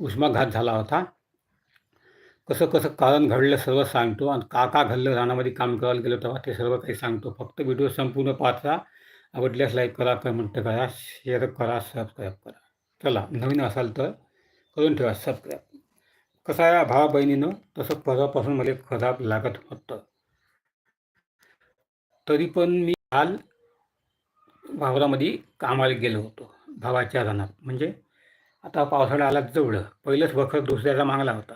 उष्माघात झाला होता. कसं कसं कारण घडलं सर्व सांगतो आणि का का घडलं रानामध्ये काम करायला गेलो तेव्हा ते सर्व काही सांगतो. फक्त व्हिडिओ संपूर्ण पाहता आवडल्यास लाईक करा कमेंट करा शेअर करा सबस्क्राईब करा. चला नवीन असाल तर करून ठेवा सबस्क्राईब. कसं आहे भावा बहिणीनं? तसं परवापासून मला खराब लागत होतं. तरी पण मी काल भावरामध्ये कामाला गेलो होतो. भावाच्या रानात. म्हणजे आता पावसाळा आला जवळ पहिलंच वखर दुसऱ्याचा मागला होता.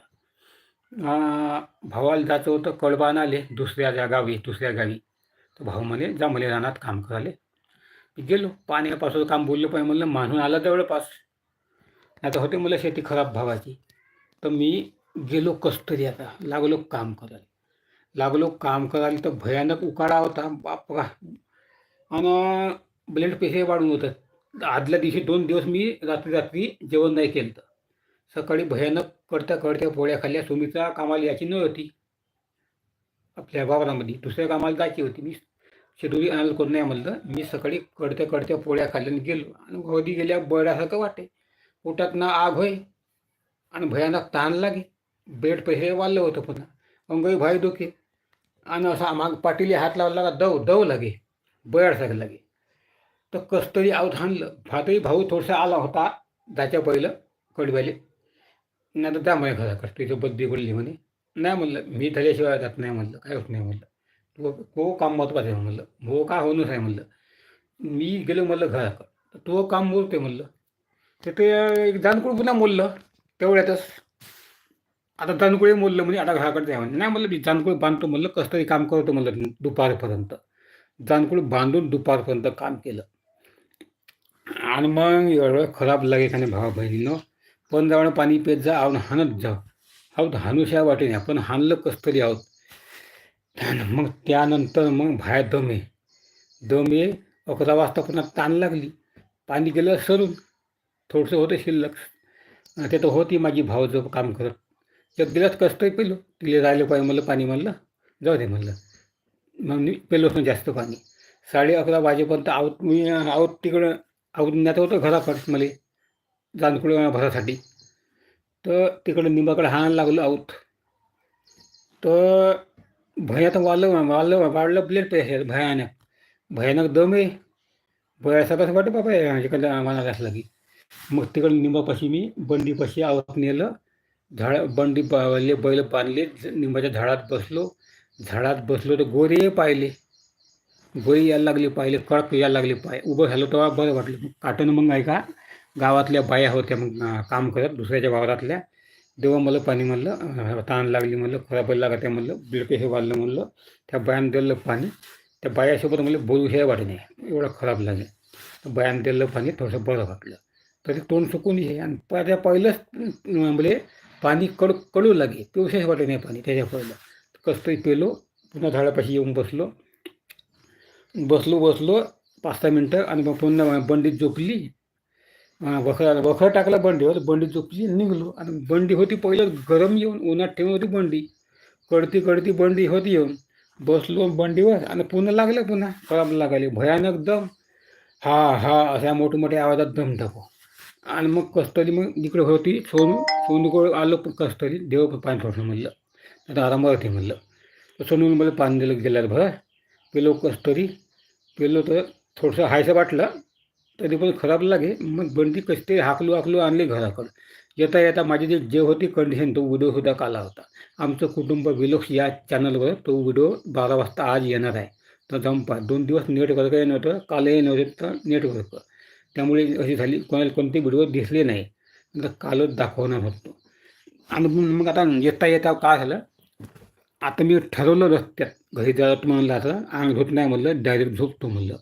भावाला जायचं होतं कळबान आले दुसऱ्या ज्या गावी दुसऱ्या गावी. तर भाऊ म्हणे जा रानात काम कराले मी गेलो पाण्यापासून काम बोललं पाहिजे म्हणलं मानून आलं जवळपास. आता होते मला शेती खराब भावाची. तर मी गेलो कस्तरी आता लागलो काम करायला. लागलो काम करायला तर भयानक उकाडा होता बापरा. आणि ब्लड प्रेशर वाढून होतं. आदल्या दिवशी दोन दिवस मी रात्री रात्री जेवण नाही केलं सकाळी भयानक कडत्या कडत्या पोळ्या खाल्ल्या सुमीचा कामाला याची होती. आपल्या वावरामध्ये दुसऱ्या कामाला जायची होती. मी शेड्यूल आणायला कोण नाही म्हणलं. मी सकाळी कडत्या कडत्या पोळ्या खाल्ल्याने गेलो आणि घरी गेल्या बळासारखं वाटे. पोटात ना आग होय आणि भयानक ताण लागे. बेड पैसे वाढलं होतं पुन्हा. अंगई भाई डोके. आणि असा माग पाटीली हात लावला लागा दव दव लागे. बयाडसारखं लागे. तर कस्तरी आऊत हाणलं. भातही भाऊ थोडसा आला होता जायच्या पहिलं कडव्याले नाही तर त्यामुळे घरा खरं कस्तरीचं बद्दी पडली म्हणे. नाही म्हणलं मी त्याच्याशिवाय जात नाही म्हणलं. काय होत नाही म्हणलं? तो तो काम महत्वाचं आहे म्हणलं. हो का? होणंच आहे म्हणलं. मी गेलो म्हणलं घराकडं तर तो काम बोलते म्हणलं. तर ते एक दानकुळ पुन्हा बोललं तेवढ्यातच. आता दानकुळे बोललं म्हणजे आता घराकडे जाय म्हणजे नाही म्हणलं मी दानकुळ बांधतो म्हणलं कसं तरी काम करतो म्हणलं दुपारपर्यंत. दानकुळ बांधून दुपारपर्यंत काम केलं. आणि मग एवढं खराब लागे का नाही भावा बहिणीनं. पण जाऊन पाणी पेत जा आवून हाणत जा. आहोत हानुशा वाटेने आपण हाणलं कसं तरी आहोत. मग त्यानंतर मग बाहेर दमे. दमे अकरा वाजता पुन्हा ताण लागली. पाणी गेलं सरून. थोडंसं होतं शिल्लक. ते तर होती माझी भावजं काम करत. एक दिलाच कसं पेलो. तिला राहिलं पाहिजे म्हणलं पाणी म्हणलं. जाऊ दे म्हणलं. मग मी पेलोच नाही जास्त पाणी. साडे अकरा वाजेपर्यंत आहोत मी आहोत तिकडं आऊत होतं घराकडं मला जानकुळ भरासाठी. तर तिकडं निंबाकडे हाणायला लागलो आऊत. तर भयात वाढलं वाढलं वाढलं ब्लेड प्रेशर भयानक. भयानक दम आहे. भयासारखं वाटतं बाबा ह्याच्याकडे आम्हाला असला की मग तिकडं निंबापाशी मी बंडीपाशी आवत नेलं. झाड बंडी बैल बांधले निंबाच्या झाडात बसलो. झाडात बसलो तर गोरे पाहिले गोळी यायला लागली पाहिले कडक यायला लागले पाय उभं झालं तेव्हा बरं वाटलं. काटून मग ऐका गावातल्या बाया होत्या मग काम करत दुसऱ्याच्या वावरातल्या. तेव्हा मला पाणी म्हणलं ताण लागली म्हणलं खराब लागत आहे म्हणलं ब्लड हे वाढलं म्हणलं. त्या बायानं दिलं पाणी. त्या बायासोबत मला बोलू हे वाटत नाही एवढं खराब लागेल. तर बायानं दिलं पाणी थोडंसं बरं वाटलं. तरी तोंड सुकून हे आणि त्या पहिलंच म्हणजे पाणी कडू कडू लागे पिवशेच वाटे नाही पाणी त्याच्या पहिलं. कसं तरी पेलो पुन्हा झाडापाशी येऊन बसलो. बसलो बसलो पाच सहा मिनटं आणि मग पुन्हा बंडीत झोपली. वखर वखर टाकला बंडीवर बंडी झोपली निघलो. आणि बंडी होती पहिलं गरम येऊन उन्हात ठेवून होती बंडी. कळती कळती बंडी होती येऊन. बसलो बंडीवर आणि पुन्हा लागलं पुन्हा. कळम लागायला भयानक दम. हा हा अशा मोठमोठ्या आवाजात दम टाकू आणि मग कस्तरी मग इकडे होती सोनू. सोनूकडे आलो कस्तरी. देव पाणी सोडलं म्हणलं. आता आरामावर ते म्हणलं. सोनू सोनून मला पाणी दिलं गेल्यावर भर. पेलो कस्तरी. पेलो तर थोडंसं हायसं वाटलं तरी पण खराब लागे. मग बंदी कशी तरी हाकलू हाकलू आणली घराकडं. येता येता माझी जी जे होती कंडिशन तो व्हिडिओ सुद्धा काला होता. आमचं कुटुंब विलोक्स या चॅनलवर तो व्हिडिओ बारा वाजता आज येणार आहे. तर जाऊन पहा दोन दिवस नेटवर्कही नव्हतं कालही नव्हतं तर नेटवर्क त्यामुळे अशी झाली कोणाला कोणते व्हिडिओ दिसले नाही. तर कालच दाखवणार होतो. आणि मग आता येता येता काय झालं? आता मी ठरवलं रस्त्यात. घरी जात म्हणलं आता. अंग झोप नाही म्हणलं डायरेक्ट झोपतो म्हणलं.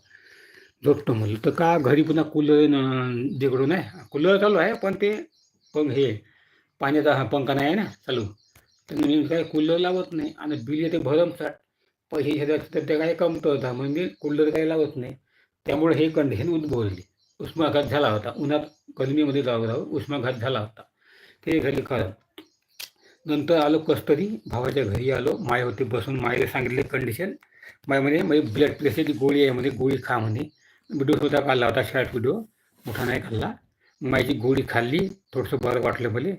झोपतो म्हणलं. तर का घरी पुन्हा कूलर जिकडून आहे कूलर चालू आहे पण ते पण हे पाण्याचा हा पंखा नाही आहे ना चालू. तर मी काय कूलर लावत नाही. आणि बिल येते भरमसाठ. पैसे शेजारचे तर ते काही कमतं होता. म्हणजे कूलर काही लावत नाही. त्यामुळे हे कंडिशन उद्भवली. उष्माघात झाला होता. उन्हात गरमीमध्ये जाऊ जाऊ उष्माघात झाला होता. ते घरी खरं नंतर आलो कस्तरी भावाच्या घरी आलो. माय होती बसून मायला सांगितले कंडिशन माय म्हणे म्हणजे ब्लड प्रेशरची गोळी आहे म्हणे गोळी खा म्हणे. व्हिडिओ सुद्धा खाल्ला होता शॉर्ट व्हिडिओ मोठा नाही खाल्ला. मायची गोळी खाल्ली थोडंसं बरं वाटलं मला.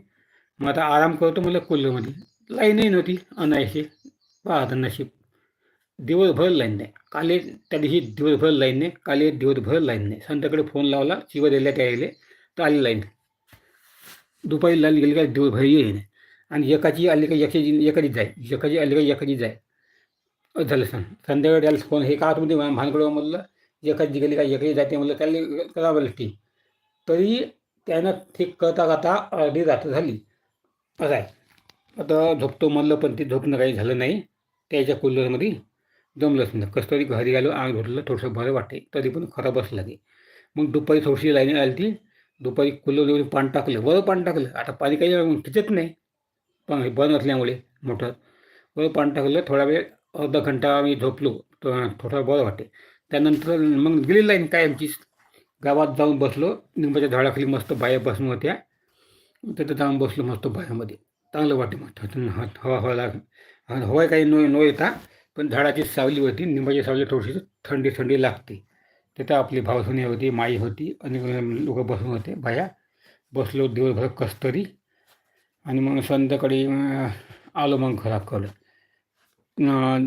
मग आता आराम करतो मला कूलरमध्ये लाईनही नव्हती अनायशी. पाहता नशीब. दिवसभर लाईन नाही. काले त्या दिवशी दिवसभर लाईन नाही. काले दिवसभर लाईन नाही. संध्याकडे फोन लावला शिवा दिल्या त्या यायले तर आली लाईन. दुपारी लाईन गेली का दिवसभर येई नाही आणि एकाची आली का एकाची एकाची जाय. एकाची आली का एकाची जाय. झालं सांग. संध्याकाळी फोन हे का तुम्ही भानगडं म्हणलं? एकाची गेली का एकडी जाते म्हणलं? त्याला करावं लागते तरी त्यानं ठीक करता करता अर्धी रात्र झाली. असं आहे. आता झोपतो म्हणलं पण ते झोपणं काही झालं नाही. त्याच्या कूलरमध्ये जमलंच नाही. कसं तरी घरी आलो आग धुतलं थोडंसं बरं वाटते तरी पण खराबच लागे मग दुपारी थोडीशी लाईन आली ती. दुपारी कूलरवरून पाणी टाकलं. बरं पाणी टाकलं. आता पाणी काही खिचत नाही. पण बंद असल्यामुळे मोटर. व पाणी टाकलं थोडा वेळ अर्धा घंटा आम्ही झोपलो. थोडा बरं वाटते. त्यानंतर मग गेली लाईन काय आमची गावात जाऊन बसलो. निंबाच्या झाडाखाली मस्त बाया बसून होत्या. तिथं जाऊन बसलो मस्त बायामध्ये. चांगलं वाटे मग. हवा हवा लाग हवा काही नो नो येता पण झाडाची सावली होती. निंबाची सावली थोडीशी थंडी थंडी लागते. तिथं आपली भावसुनी होती माई होती. अनेक लोक बसून होते बाया. बसलो दिवसभर कसतरी. आणि मग संध्याकाळी आलो मग घराकडं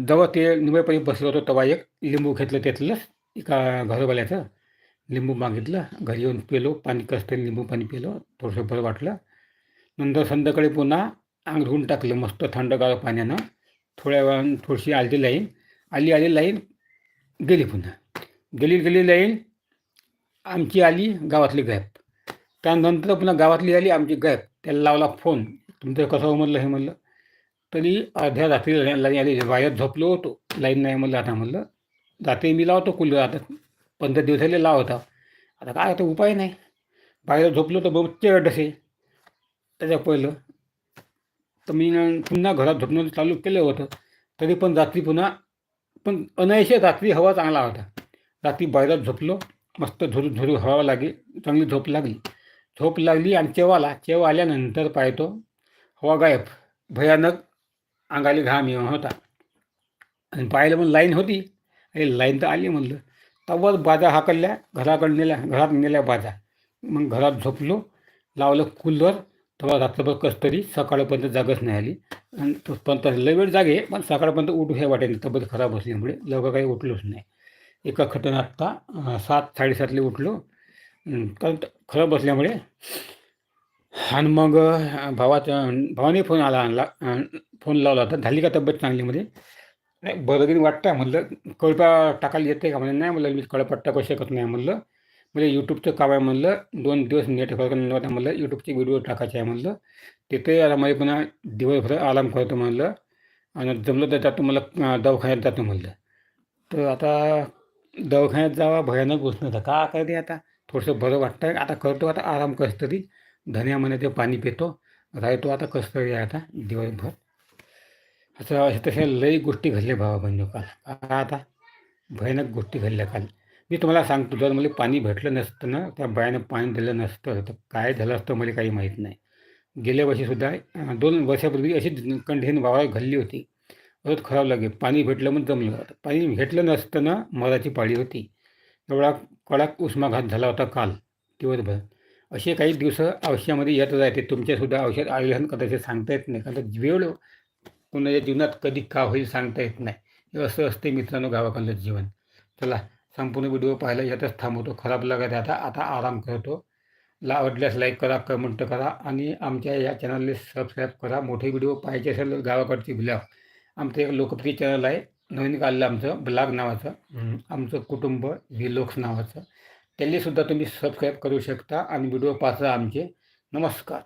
जेव्हा ते निंबाई बसलो होतो तेव्हा एक लिंबू घेतलं त्यातलंच एका घरवाल्याचं लिंबू मागितलं घरी येऊन पेलो पाणी कसतं लिंबू पाणी पिलो थोडंसं बरं वाटलं. नंतर संध्याकाळी पुन्हा अंग धुवून टाकलं मस्त थंडगार पाण्यानं. थोड्या वेळानं थोडीशी आली लाईन. आली आली लाईन गेली पुन्हा. गेली गेली लाईन आमची आली गावातली गॅप. त्यानंतर पुन्हा गावातली आली आमची गॅप त्याला लावला फोन. तुमचं कसं हो म्हणलं हे म्हणलं. तरी अर्ध्या रात्री लाईन आली वायर झोपलो होतो. लाईन नाही म्हणलं आता म्हणलं. रात्री मी लावतो कुलर आता पंधरा दिवसाला लाव होता आता काय आता उपाय नाही. बाहेर झोपलो तर बहुत चिरड असे. त्याच्या पहिलं. तर मी पुन्हा घरात झोपणं चालू केलं होतं. तरी पण रात्री पुन्हा पण अनायशे रात्री हवा चांगला होता. रात्री बाहेरात झोपलो. मस्त झुरू झुरू हवा लागेल चांगली झोप लागली. झोप लागली आणि चेवाला चेव आल्यानंतर पाहतो. हवा गायब. भयानक अंगाली घाम येऊन होता. आणि पाहिलं म्हणून लाईन होती. अरे लाईन तर आली म्हणलं. तवर बाजा हाकलल्या घराकडे नेल्या घरात नेल्या बाजा. मग घरात झोपलो लावलं कूलर. तेव्हा रात्रभर कस तरी सकाळपर्यंत जागच नाही आली. आणि पण लय वेळ जागे पण सकाळपर्यंत उठू हे वाटेल तब्येत खराब असल्यामुळे लवकर काही उठलोच नाही. एका खटन आत्ता सात साडेसातले उठलो. कारण खराब बसल्यामुळे आणि मग भावाचा भावाने फोन आला आणला फोन लावला होता. झाली का तब्येत चांगलीमध्ये? नाही बरं वाटतं. म्हणलं कळपा टाकायला येते का? म्हणजे नाही म्हणलं मी कळपा टाकू शकत नाही म्हणलं. म्हणजे यूट्यूबचं काम आहे म्हणलं. दोन दिवस नेट नव्हता म्हणलं. यूट्यूबचे व्हिडिओ टाकायचे आहे म्हणलं. तिथे आता मध्ये पुन्हा दिवसभर आराम करतो म्हणलं. आणि जमलं तर जातो मला दवाखान्यात जातो म्हणलं. तर आता दवाखान्यात जावा भयानक गोष्ट का करते आता? थोडंसं बरं वाटतं आता करतो आता आराम कसं तरी धन्या ते पाणी पितो. राहतो आता कसं तरी आता दिवसभर. असं असे तशा लई गोष्टी घडल्या भावा बहिणी काल. आता? भयानक गोष्टी घडल्या काल. मी तुम्हाला सांगतो जर मला पाणी भेटलं नसतं ना त्या बायानं पाणी दिलं नसतं तर काय झालं असतं मला काही माहीत नाही. गेल्या वर्षीसुद्धा दोन वर्षापूर्वी अशी कंडिशन वावर घडली होती. रोज खराब लागेल पाणी भेटलं मग जमलं. होतं पाणी भेटलं नसतं ना मराची पाळी होती. एवढा कडक उष्माघात झाला होता काल दिवसभर. असे काही दिवस आयुष्यामध्ये येत राहते तुमच्यासुद्धा औषध आयोजन कदाचित सांगता येत नाही. कारण वेळ कोणाच्या जीवनात कधी का होईल सांगता येत नाही. हे असं असते मित्रांनो गावाकडलं जीवन. चला संपूर्ण व्हिडिओ पाहायला यातच थांबवतो. खराब लागत आता आता आराम करतो. ला आवडल्यास लाईक करा कमेंट करा आणि आमच्या या चॅनलने सबस्क्राईब करा. मोठे व्हिडिओ पाहायचे असेल गावाकडची ब्लॉग आमचं एक लोकप्रिय चॅनल आहे. नवीन काढलं आमचं ब्लॉग नावाचं. आमचं कुटुंब व्हिलोक्स नावाचं. त्यांनीसुद्धा तुम्ही सबस्क्राईब करू शकता आणि व्हिडिओ पाहता आमचे. नमस्कार.